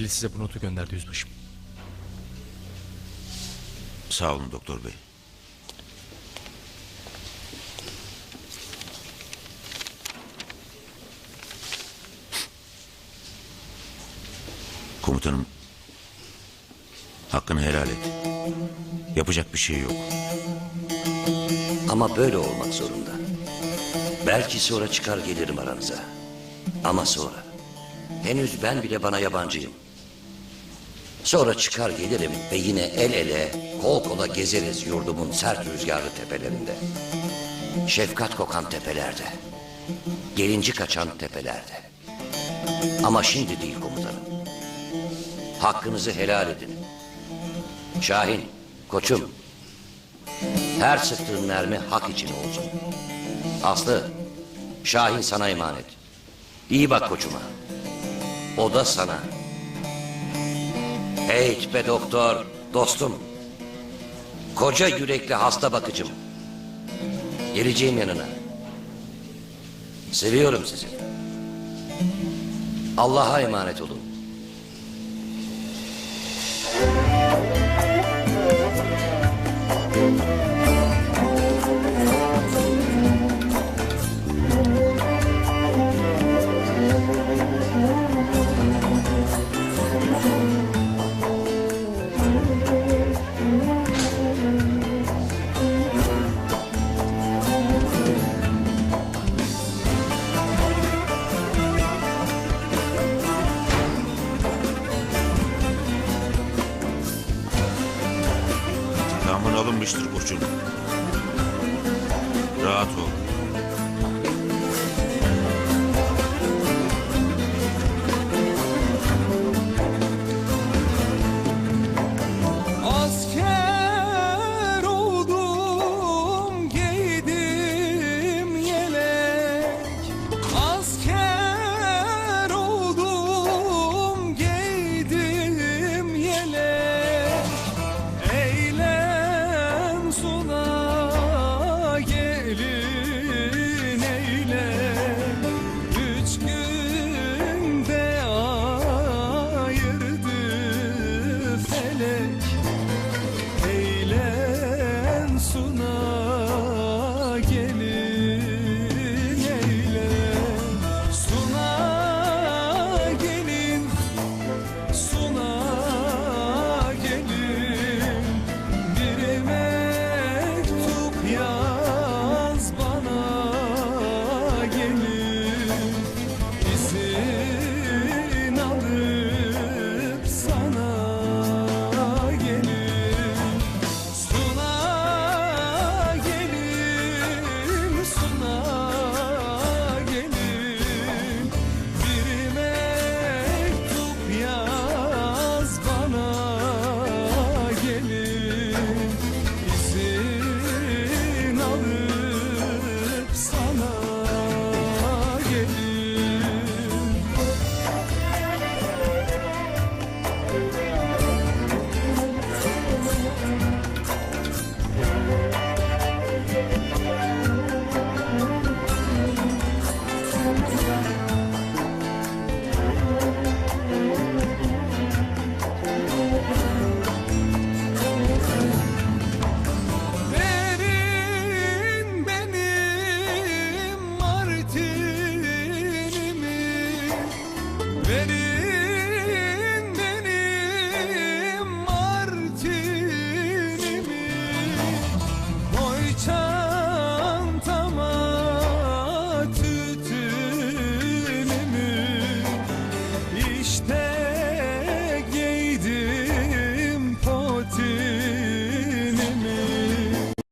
size bu notu gönderdi yüzbaşım. Sağ olun doktor bey. Komutanım. Hakkını helal et. Yapacak bir şey yok. Ama böyle olmak zorunda. Belki sonra çıkar gelirim aranıza. Ama sonra. Henüz ben bile bana yabancıyım. Sonra çıkar gelirim ve yine el ele, kol kola gezeriz yurdumun sert rüzgarlı tepelerinde. Şefkat kokan tepelerde. Gelinci kaçan tepelerde. Ama şimdi değil komutanım. Hakkınızı helal edin. Şahin, koçum, her sıktığın mermi hak için olsun. Aslı, Şahin sana emanet. İyi bak koçuma. O da sana. Hey be doktor, dostum. Koca yürekli hasta bakıcım. Geleceğim yanına. Seviyorum sizi. Allah'a emanet olun. Alınmıştır Burçun. Rahat ol.